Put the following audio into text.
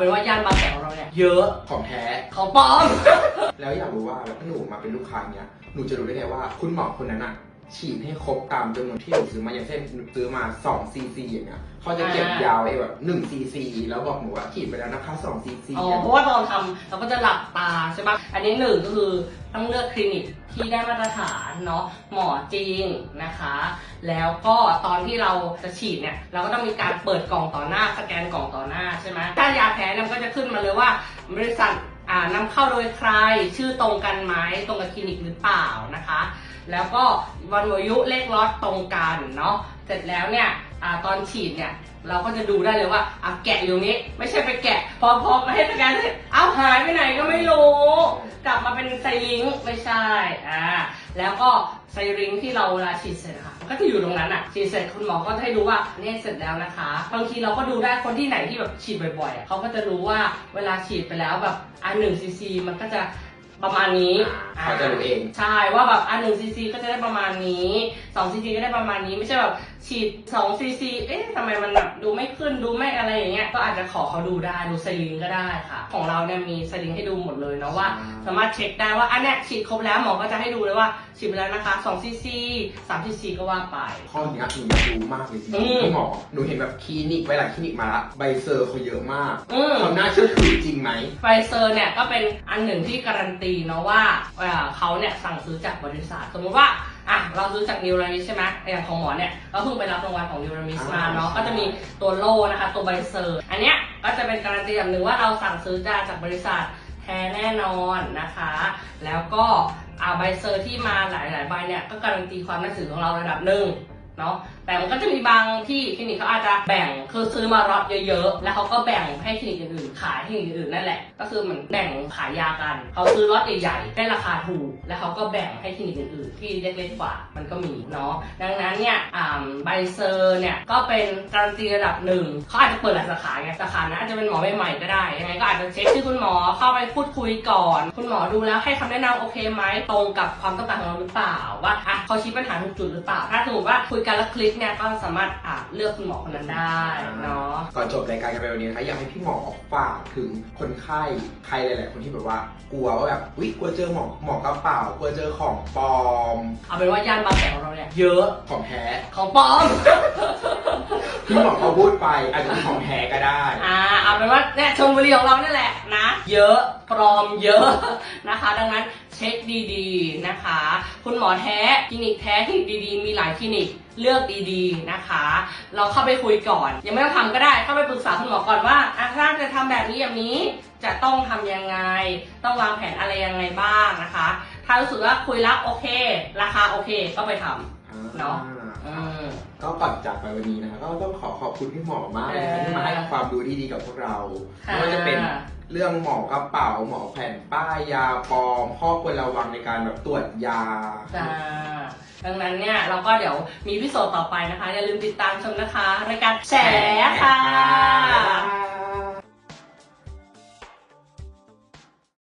เป็นว่าย่านบางแสนของเราเนี่ย เยอะของแท้ ของปลอม แล้วอยากรู้ว่าแล้วถ้าหนูมาเป็นลูกค้าเนี้ยหนูจะรู้ได้ไงว่าคุณหมอคนนั้นอะ ฉีดให้ครบตามจำนวนที่หนูซื้อมาอย่างเช่นหนูซื้อมา2ซีซีอย่างเงี้ยเขาจะเก็บอ่ายยาวไอ้แบบ1ซีซีแล้วบอกหนูว่าฉีดไปแล้วนะคะ2ซีซีอ๋อเพราะว่าตอนทำเราก็จะหลับตาใช่ปะอันนี้หนึ่งก็คือต้องเลือกคลินิกที่ได้มาตรฐานเนาะหมอจริงนะคะ แล้วก็ตอนที่เราจะฉีดเนี่ยเราก็ต้องมีการเปิดกล่องต่อหน้าสแกนกล่องต่อหน้าใช่ไหมถ้ายาแพ้เนี่ยมันก็จะขึ้นมาเลยว่าบริษัทอ่านำเข้าโดยใครชื่อตรงกันไหมตรงกับคลินิกหรือเปล่านะคะ แล้วก็วันอายุเลขล็อตตรงกันเนาะเสร็จแล้วเนี่ยอตอนฉีดเนี่ยเราก็จะดูได้เลยว่าอะแกะอยู่นี้ ไม่ใช่ไปแกะ พอพอมาให้สแกนเสร็จเอาหายไปไหนก็ไม่รู้ กลับมาเป็นไซลิงไม่ใช่อ่าแล้วก็ไซลิงที่เราเวลาฉีดเสร็จค่ะมันก็จะอยู่ตรงนั้นอะฉีดเสร็จคุณหมอก็จะให้ดูว่าเนี่ยเสร็จแล้วนะคะบางทีเราก็ดูได้คนที่ไหนที่แบบฉีดบ่อยๆเขาก็จะรู้ว่าเวลาฉีดไปแล้วแบบอะหนึ่งซีซีมันก็จะ ประมาณนี้เขาจะรู้เอง ใช่ว่าแบบอะหนึ่งซีซีก็จะได้ประมาณนี้สองซีซีก็ได้ประมาณนี้ไม่ใช่แบบ ฉีดสองซีซีเอ๊ะทำไมมันแบบดูไม่ขึ้นดูไม่อะไรอย่างเงี้ย ก็อาจจะขอเขาดูได้ดูไซลิงก็ได้ค่ะ ของเราเนี่ยมีไซลิงให้ดูหมดเลยเนาะว่า สามารถเช็คได้ว่าอันเนี้ยฉีดครบแล้วหมอก็จะให้ดูเลยว่าฉีดไปแล้วนะคะ2ซีซี3ซีซีก็ว่าไป ข้อเนี้ยหนูอยากรู้มากเลยจริงอืมๆคุณหมอหนูเห็นแบบคลินิกไปหลายคลินิกมาละใบเซอร์เขาเยอะมากอืม เขาน่าเชื่อถือจริงไหม ไฟเซอร์เนี่ยก็เป็นอันหนึ่งที่การันตีเนาะว่าเอ่อเขาเนี่ยสั่งซื้อจากบริษัท สมมติว่า อะเราซื้อจากนิวรามิสใช่ไหมอย่างของหมอเนี่ยก็เพิ่งไปรับรางวัลของนิวรามิสมาเนาะอ่าก็จะมีตัวโล่นะคะ ตัวใบเซอร์ อันเนี้ยก็จะเป็นการันตีอย่างหนึ่งว่าเราสั่งซื้อจากจากบริษัทแท้แน่นอนนะคะ แล้วก็อ่าใบเซอร์ที่มาหลาย ๆ ใบเนี่ยก็การันตีความน่าถือของเราระดับหนึ่ง เนาะแต่มันก็จะมีบางที่คลินิกเขาอาจจะแบ่งคือซื้อมาล็อตเยอะๆ แล้วเขาก็แบ่งให้คลินิกอื่นๆขายให้คลินิกอื่นๆนั่นแหละ ก็คือเหมือนแบ่งขายยากันเขาซื้อล็อตใหญ่ๆได้ราคาถูก แล้วเขาก็แบ่งให้คลินิกอื่นๆ ที่เล็กๆกว่ามันก็มีเนาะดังนั้นเนี่ยใบเซอร์เนี่ยก็เป็นการันตีระดับหนึ่งเขาอาจจะเปิดหลายสาขาไงสาขานั้นอาจจะเป็นหมอใหม่ๆก็ได้ยังไงก็อาจจะเช็คชื่อคุณหมอเข้าไปพูดคุยก่อน คุณหมอดูแล้วให้คำแนะนำโอเคไหมตรงกับความต้องการของเราหรือเปล่าว่าอะเขาชี้ปัญหาถูกจุดหรือเปล่าถ้าสมมติว่าคุยกันแล้วคลิกเนี่ยก็สามารถอะเลือกคุณหมอคนนั้นได้เนาะ ก่อนจบรายการกันไปวันนี้นะคะอยากให้พี่หมอฝากถึงคนไข้ใครหลาย ๆ คนที่แบบว่ากลัวว่าแบบวิกลัวเจอหมอหมอกระเป๋ากลัวเจอของปลอม เอาเป็นว่าย่านบางแสนของเราเนี่ยเยอะของแท้ของปลอม พี่หมอเขาพูดไปอาจจะเป็นของแท้ก็ได้ อ่าเอาเป็นว่าเนี่ยชมบุรีของเราเนี่ยแหละนะ เยอะปลอมเยอะนะคะ ดังนั้นเช็คดีๆนะคะ คุณหมอแท้คลินิกแท้คลินิกดีๆ มีหลายคลินิกเลือกดีๆนะคะ เราเข้าไปคุยก่อน ยังไม่ต้องทำก็ได้เข้าไปปรึกษาคุณหมอก่อนว่าอะถ้าจะทำแบบนี้แบบนี้จะต้องทำยังไง ต้องวางแผนอะไรยังไงบ้างนะคะ ถ้ารู้สึกว่าคุยแล้วโอเค ราคาโอเคก็ไปทำเนาะอืม ก็ก่อนจากไปวันนี้นะคะก็ต้องขอขอบคุณพี่หมอมากเลยนะคะที่มาให้ความรู้ดีๆกับพวกเราค่ะไม่ว่าจะเป็นเรื่องหมอกระเป๋าหมอแผ่นป้ายยาปลอมข้อควรระวังในการแบบตรวจยาจ้าดังนั้นเนี่ยเราก็เดี๋ยวมีพิโซดต่อไปนะคะ อย่าลืมติดตามชมนะคะ รายการแฉค่ะบ๊ายบาย